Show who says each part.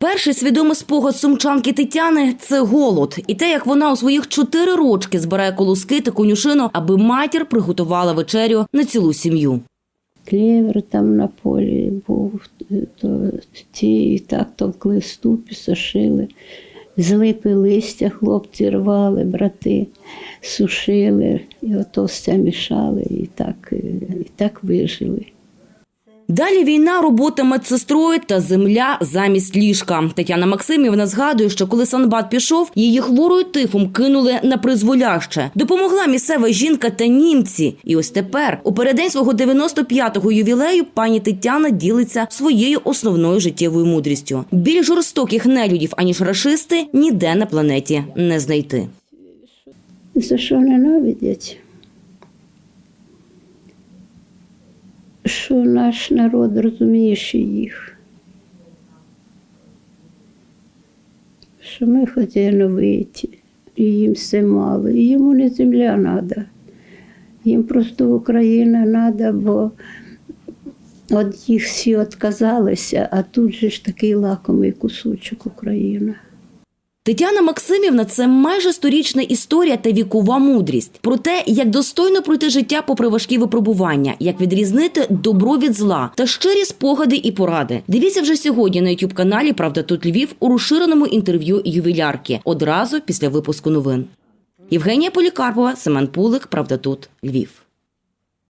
Speaker 1: Перший свідомий спогад сумчанки Тетяни це голод, і те, як вона у своїх чотири рочки збирає колоски та конюшину, аби матір приготувала вечерю на цілу сім'ю.
Speaker 2: Клєвер там на полі був, то ті і так товкли в ступі, сушили. З липи листя хлопці рвали, брати, сушили, і ото все мішали, і так, і так вижили.
Speaker 1: Далі війна, робота медсестрою та земля замість ліжка. Тетяна Максимівна згадує, що коли Санбат пішов, її хворою тифом кинули на призволяще. Допомогла місцева жінка та німці. І ось тепер, у переддень свого 95-го ювілею, пані Тетяна ділиться своєю основною життєвою мудрістю. Більш жорстоких нелюдів, аніж рашисти, ніде на планеті не знайти.
Speaker 2: За що ненавидять? Що наш народ розумієший їх. Що ми хотіновиті, і їм все мало. І йому не земля треба. Їм просто Україна треба, бо от їх всі відказалися, а тут же ж такий лакомий кусочок Україна.
Speaker 1: Тетяна Максимівна це майже сторічна історія та вікова мудрість про те, як достойно пройти життя попри важкі випробування, як відрізнити добро від зла та щирі спогади і поради. Дивіться вже сьогодні на youtube каналі Правда тут Львів у розширеному інтерв'ю ювілярки одразу після випуску новин. Євгенія Полікарпова, Семен Пулик, Правда тут Львів.